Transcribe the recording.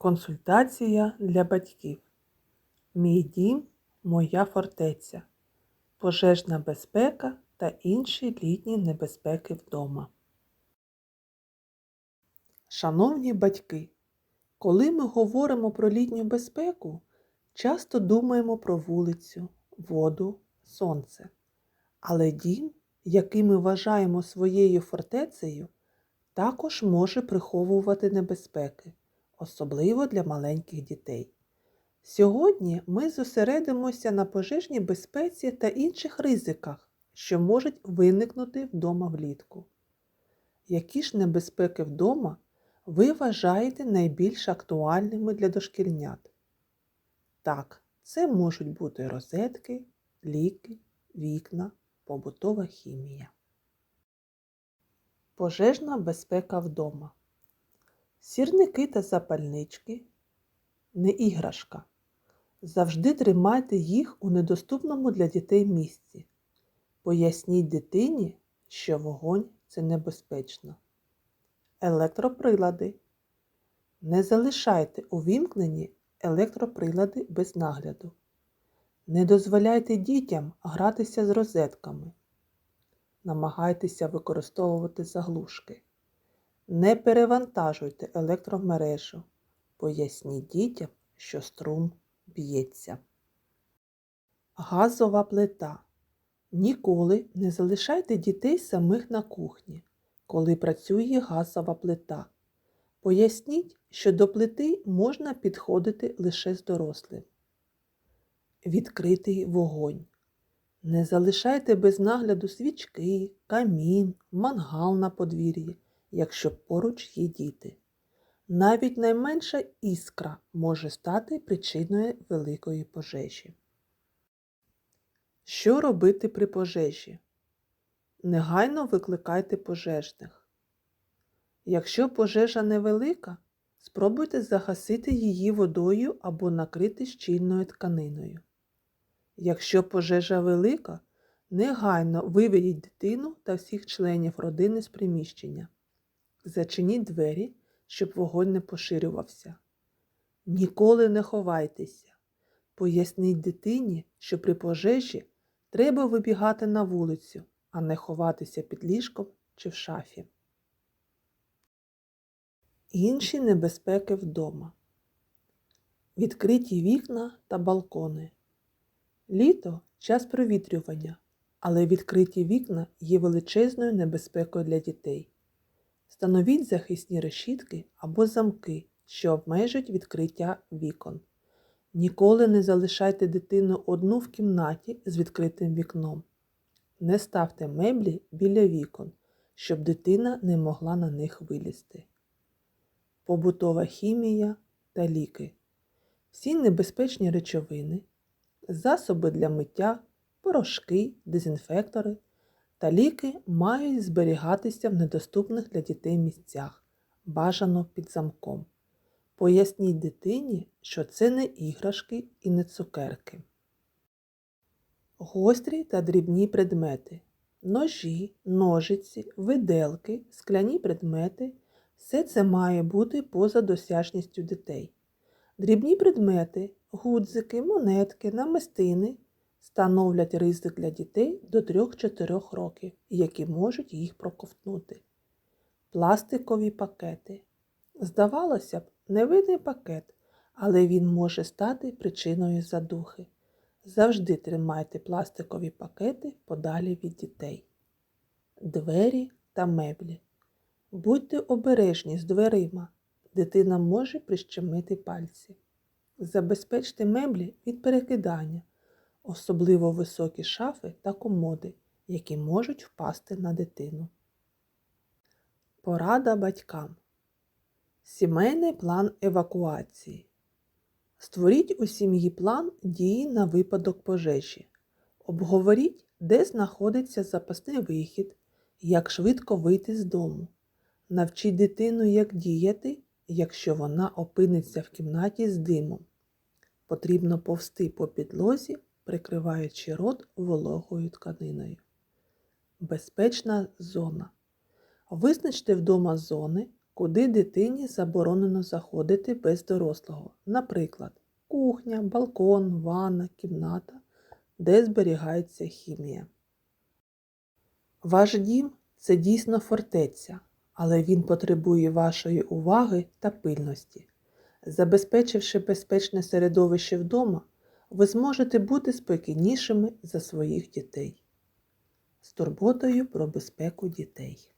Консультація для батьків. Мій дім моя фортеця. Пожежна безпека та інші літні небезпеки вдома. Шановні батьки, коли ми говоримо про літню безпеку, часто думаємо про вулицю, воду, сонце. Але дім, який ми вважаємо своєю фортецею, також може приховувати небезпеки, особливо для маленьких дітей. Сьогодні ми зосередимося на пожежній безпеці та інших ризиках, що можуть виникнути вдома влітку. Які ж небезпеки вдома ви вважаєте найбільш актуальними для дошкільнят? Так, це можуть бути розетки, ліки, вікна, побутова хімія. Пожежна безпека вдома. Сірники та запальнички не іграшка. Завжди тримайте їх у недоступному для дітей місці. Поясніть дитині, що вогонь це небезпечно. Електроприлади. Не залишайте увімкнені електроприлади без нагляду. Не дозволяйте дітям гратися з розетками. Намагайтеся використовувати заглушки. Не перевантажуйте електромережу. Поясніть дітям, що струм б'ється. Газова плита. Ніколи не залишайте дітей самих на кухні, коли працює газова плита. Поясніть, що до плити можна підходити лише з дорослим. Відкритий вогонь. Не залишайте без нагляду свічки, камін, мангал на подвір'ї, якщо поруч є діти. Навіть найменша іскра може стати причиною великої пожежі. Що робити при пожежі? Негайно викликайте пожежних. Якщо пожежа невелика, спробуйте загасити її водою або накрити щільною тканиною. Якщо пожежа велика, негайно виведіть дитину та всіх членів родини з приміщення. Зачиніть двері, щоб вогонь не поширювався. Ніколи не ховайтеся. Поясніть дитині, що при пожежі треба вибігати на вулицю, а не ховатися під ліжком чи в шафі. Інші небезпеки вдома. Відкриті вікна та балкони. Літо час провітрювання, але відкриті вікна є величезною небезпекою для дітей. Встановіть захисні решітки або замки, що обмежують відкриття вікон. Ніколи не залишайте дитину одну в кімнаті з відкритим вікном. Не ставте меблі біля вікон, щоб дитина не могла на них вилізти. Побутова хімія та ліки. Всі небезпечні речовини, засоби для миття, порошки, дезінфектори та ліки мають зберігатися в недоступних для дітей місцях, бажано під замком. Поясніть дитині, що це не іграшки і не цукерки. Гострі та дрібні предмети. Ножі, ножиці, виделки, скляні предмети все це має бути поза досяжністю дітей. Дрібні предмети, гудзики, монетки, намистини становлять ризик для дітей до 3-4 років, які можуть їх проковтнути. Пластикові пакети. Здавалося б, невидний пакет, але він може стати причиною задухи. Завжди тримайте пластикові пакети подалі від дітей. Двері та меблі. Будьте обережні з дверима. Дитина може прищемити пальці. Забезпечте меблі від перекидання, особливо високі шафи та комоди, які можуть впасти на дитину. Порада батькам. Сімейний план евакуації. Створіть у сім'ї план дії на випадок пожежі. Обговоріть, де знаходиться запасний вихід, як швидко вийти з дому. Навчіть дитину, як діяти, якщо вона опиниться в кімнаті з димом. Потрібно повсти по підлозі, прикриваючи рот вологою тканиною. Безпечна зона. Визначте вдома зони, куди дитині заборонено заходити без дорослого. Наприклад, кухня, балкон, ванна, кімната, де зберігається хімія. Ваш дім це дійсно фортеця, але він потребує вашої уваги та пильності. Забезпечивши безпечне середовище вдома, ви зможете бути спокійнішими за своїх дітей. З турботою про безпеку дітей.